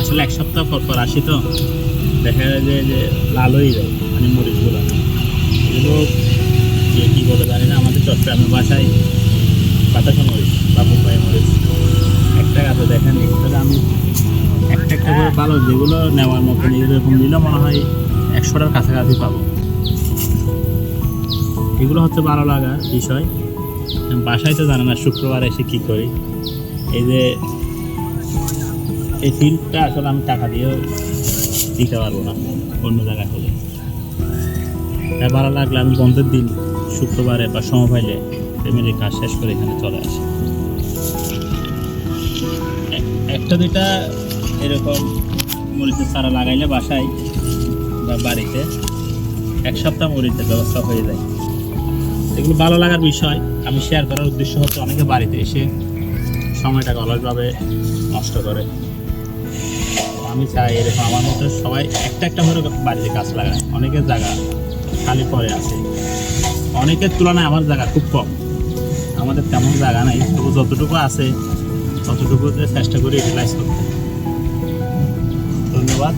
আসলে এক সপ্তাহ পর পর আসি তো, দেখা যায় যে যে যায় মানে মরিচগুলো। এগুলো যে কী বলে জানি না, আমাদের চট্টগ্রামের বাসায় বাতাসা মরিচ বা মুম্বাই মরিচ। একটা গাছে দেখেন এখানে আমি একটা একটা করে ভালো যেগুলো নেওয়ার মতন এরকম নিলে মনে হয় একশোটার কাছাকাছি পাবো। এগুলো হচ্ছে ভালো লাগার বিষয়। বাসায় তো জানে না, শুক্রবার এসে কী করি? এই যে এই ফিল্ডটা আসলে আমি টাকা দিয়েও দিতে পারব না অন্য জায়গায় হলে। তাই ভালো লাগলে আমি বন্ধের দিন, শুক্রবারে বা সময় পাইলে ফ্যামিলির কাজ শেষ করে এখানে চলে আসি। এক- একটা দুইটা এরকম মরিচের চারা লাগাইলে বাসায় বা বাড়িতে এক সপ্তাহ মরিচের ব্যবস্থা হয়ে যায়। এগুলো ভালো লাগার বিষয়। আমি শেয়ার করার উদ্দেশ্য হচ্ছে অনেকে বাড়িতে এসে সময়টাকে অলসভাবে নষ্ট করে। আমি চাই, এরকম আমার মতো সবাই একটা একটা করে বাড়িতে গাছ লাগায়। অনেকের জায়গা খালি পরে আছে। অনেকের তুলনায় আমার জায়গা খুব কম। আমাদের তেমন জায়গা নাই, তবু যতটুকু আছে, ততটুকুতে চেষ্টা করি ইউটিলাইজ করতে। ধন্যবাদ।